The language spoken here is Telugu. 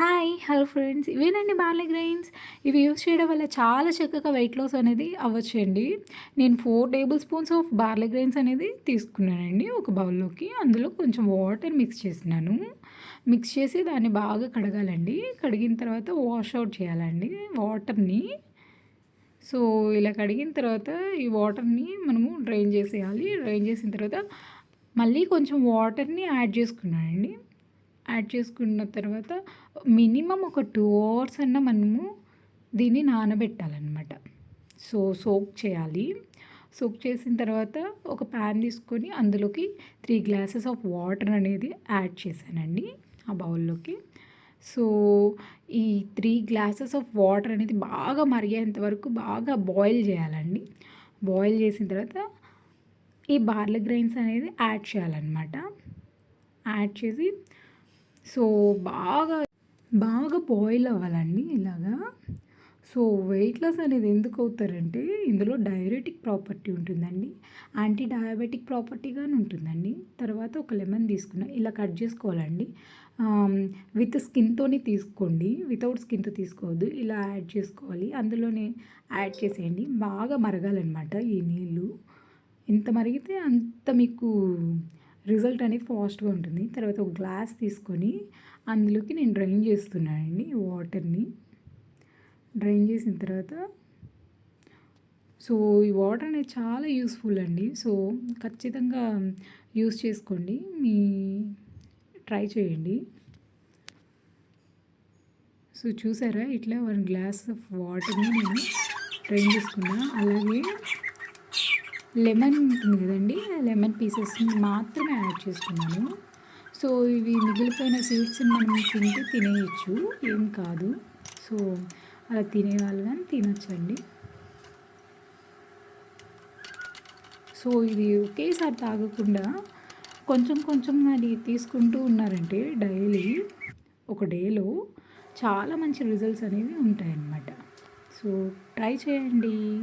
హాయ్ హలో ఫ్రెండ్స్ ఇవేనండి బార్లీ గ్రైన్స్ ఇవి యూస్ చేయడం వల్ల చాలా చక్కగా వెయిట్ లాస్ అనేది అవ్వచ్చండి. నేను four table spoons of barley grains అనేది తీసుకున్నానండి ఒక బౌల్లోకి అందులో కొంచెం వాటర్ మిక్స్ చేసినాను. మిక్స్ చేసి దాన్ని బాగా కడగాలండి. కడిగిన తర్వాత వాష్ అవుట్ చేయాలండి వాటర్ని సో ఇలా కడిగిన తర్వాత ఈ వాటర్ని మనము డ్రైన్ చేసేయాలి. డ్రైన్ చేసిన తర్వాత మళ్ళీ కొంచెం వాటర్ని యాడ్ చేసుకున్నానండి. యాడ్ చేసుకున్న తర్వాత మినిమం ఒక టూ అవర్స్ అన్న మనము దీన్ని నానబెట్టాలన్నమాట. సో సోక్ చేయాలి. సోక్ చేసిన తర్వాత ఒక ప్యాన్ తీసుకొని అందులోకి త్రీ గ్లాసెస్ ఆఫ్ వాటర్ అనేది యాడ్ చేశానండి ఆ బౌల్లోకి. సో ఈ త్రీ గ్లాసెస్ ఆఫ్ వాటర్ అనేది బాగా మరిగేంత వరకు బాగా బాయిల్ చేయాలండి. బాయిల్ చేసిన తర్వాత ఈ బార్లీ గ్రైన్స్ అనేది యాడ్ చేయాలన్నమాట. యాడ్ చేసి సో బాగా బాగా బాయిల్ అవ్వాలండి ఇలాగా. సో వెయిట్ లాస్ అనేది ఎందుకు అవుతారంటే ఇందులో డయాబెటిక్ ప్రాపర్టీ ఉంటుందండి. యాంటీ డయాబెటిక్ ప్రాపర్టీగానే ఉంటుందండి. తర్వాత ఒక లెమన్ తీసుకున్న ఇలా కట్ చేసుకోవాలండి. విత్ స్కిన్తోనే తీసుకోండి. వితౌట్ స్కిన్తో తీసుకోవద్దు. ఇలా యాడ్ చేసుకోవాలి. అందులోనే యాడ్ చేసేయండి. బాగా మరగాలన్నమాట ఈ నీళ్ళు. ఎంత మరిగితే అంత మీకు రిజల్ట్ అనేది ఫాస్ట్గా ఉంటుంది. తర్వాత ఒక గ్లాస్ తీసుకొని అందులోకి నేను డ్రైన్ చేస్తున్నానండి వాటర్ని. డ్రైన్ చేసిన తర్వాత సో ఈ వాటర్ అనేది చాలా యూస్ఫుల్ అండి. సో ఖచ్చితంగా యూస్ చేసుకోండి. మీ ట్రై చేయండి. సో చూసారా? ఇట్లా వన్ గ్లాస్ ఆఫ్ వాటర్ని నేను డ్రైన్ చేసుకున్నా. అలాగే లెమన్ ఉంటుంది కదండి లెమన్ పీసెస్ని మాత్రమే యాడ్ చేసుకున్నాను సో ఇవి మిగిలిపోయిన సీడ్స్ని మనం తింటూ తినేయచ్చు ఏం కాదు. సో అలా తినేవాళ్ళు కానీ తినొచ్చండి. సో ఇది ఒకేసారి తాగకుండా కొంచెం కొంచెం అది తీసుకుంటూ ఉన్నారంటే డైలీ ఒక డేలో చాలా మంచి రిజల్ట్స్ అనేవి ఉంటాయన్నమాట. సో ట్రై చేయండి.